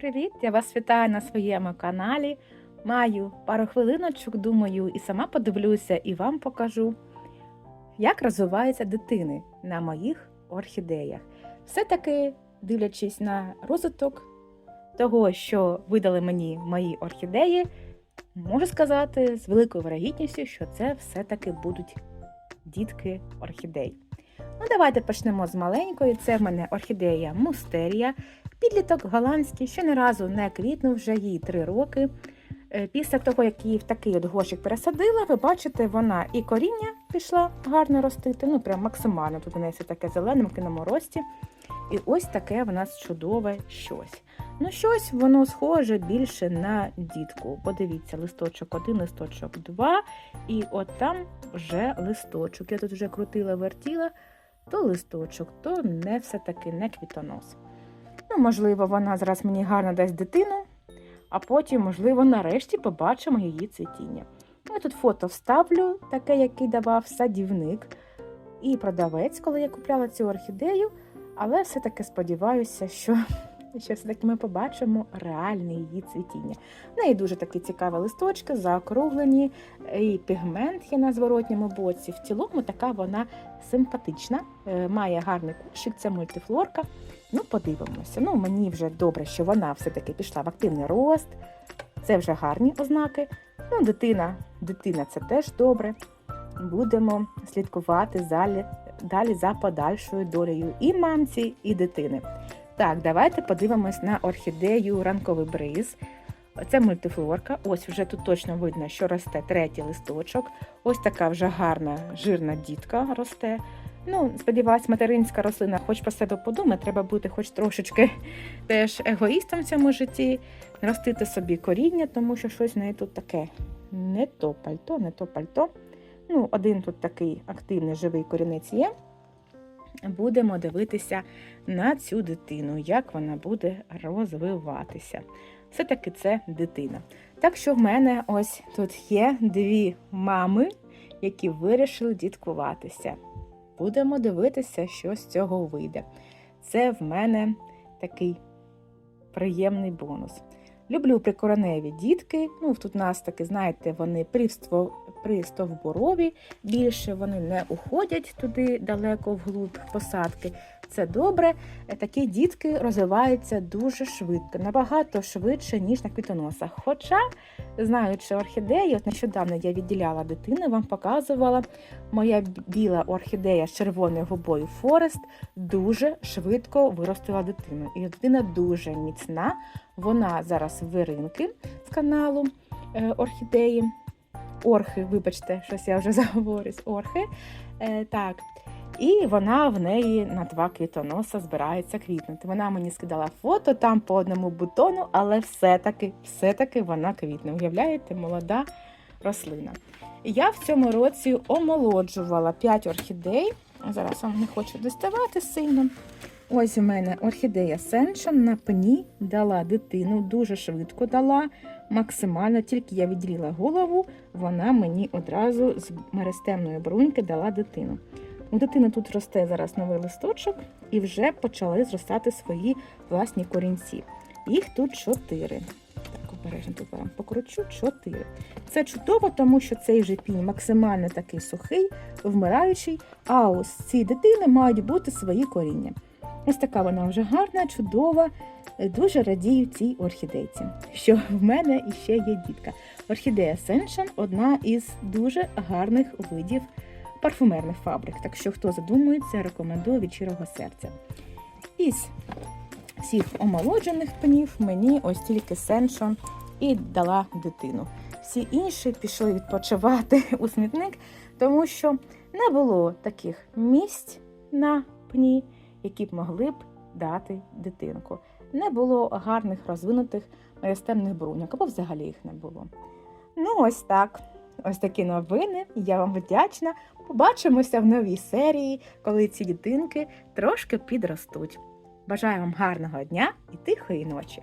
привіт! Я вас вітаю на своєму каналі. Маю пару хвилиночок, думаю, і сама подивлюся і вам покажу, як розвиваються дитини на моїх орхідеях. Все-таки, дивлячись на розвиток того, що видали мені мої орхідеї, можу сказати з великою вирогідністю, що це все-таки будуть дітки орхідей. Ну, давайте почнемо з маленької. Це в мене орхідея Мустерія. Підліток голландський, ще не разу не квітнув, вже їй 3 роки. Е, Після того, як її в такий от горщик пересадила, ви бачите, вона і коріння пішла гарно ростити, ну прям максимально. Тут у неї все таке зелене, мкиному рості. І ось таке в нас чудове щось. Ну, щось воно схоже більше на дітку. Подивіться, листочок один, листочок два, і от там вже листочок. Я тут вже крутила, вертіла, то листочок, то не все-таки не квітонос. Ну, можливо, вона зараз мені гарно дасть дитину, а потім, можливо, нарешті побачимо її цвітіння. Ну, Я тут фото вставлю, таке, який давав садівник і продавець, коли я купляла цю орхідею, але все-таки сподіваюся, що, що все-таки ми побачимо реальне її цвітіння. В неї дуже такі цікаві листочки, заокруглені, і пігмент є на зворотньому боці. В цілому така вона симпатична, е, має гарний кущик, це мультифлорка. Ну, подивимося. Ну, мені вже добре, що вона все-таки пішла в активний рост. Це вже гарні ознаки. Ну, дитина, дитина це теж добре. Будемо слідкувати залі, далі за подальшою долею і мамці, і дитини. Так, давайте подивимось на орхідею ранковий бриз. Це мультифлорка. Ось вже тут точно видно, що росте третій листочок. Ось така вже гарна жирна дітка росте. Ну, сподіваюсь, материнська рослина, хоч про себе подумає, треба бути хоч трошечки теж егоїстом в цьому житті, ростити собі коріння, тому що щось в неї тут таке не то пальто, не то пальто. Ну, один тут такий активний живий корінець є. Будемо дивитися на цю дитину, як вона буде розвиватися. Все-таки це дитина. Так що в мене ось тут є дві мами, які вирішили діткуватися. Будемо дивитися, що з цього вийде. Це в мене такий приємний бонус. Люблю прикореневі дітки. Ну, тут у нас таки, знаєте, вони привство, пристовбурові, більше вони не уходять туди далеко вглуб посадки. Це добре. Е, Такі дітки розвиваються дуже швидко, набагато швидше, ніж на квітоносах. Хоча, знаючи орхідеї, от нещодавно я відділяла дитину, вам показувала, моя біла орхідея з червоною губою Форест дуже швидко виростила дитину. І дитина дуже міцна. Вона зараз виринки з каналу е, орхідеї. Орхи, вибачте, щось я вже заговорюсь, орхи. Е, так. І вона в неї на два квітоноса збирається квітнути. Вона мені скидала фото там по одному бутону, але все-таки все-таки вона квітне. Уявляєте, молода рослина. Я в цьому році омолоджувала 5 орхідей. Зараз вам не хочу доставати сильно. Ось у мене орхідея Сеншен на пні дала дитину, дуже швидко дала, максимально, тільки я відділила голову, вона мені одразу з мерестемної бруньки дала дитину. У дитини тут росте зараз новий листочок і вже почали зростати свої власні корінці. Їх тут чотири. Так, обережно тут вам покручу чотири. Це чудово, тому що цей вже пінь максимально такий сухий, вмираючий, а ось ці дитини мають бути свої коріння. Ось така вона вже гарна, чудова. Дуже радію цій орхідейці, що в мене іще є дітка. Орхідея Сеншан одна із дуже гарних видів парфумерних фабрик. Так що, хто задумується, рекомендую від щирого серця. Із всіх омолоджених пнів мені ось тільки Сеншон і дала дитину. Всі інші пішли відпочивати у смітник, тому що не було таких місць на пні, які б могли б дати дитинку. Не було гарних розвинутих меристемних бруньок, або взагалі їх не було. Ну, ось так. Ось такі новини. Я вам вдячна. Побачимося в новій серії, коли ці дитинки трошки підростуть. Бажаю вам гарного дня і тихої ночі!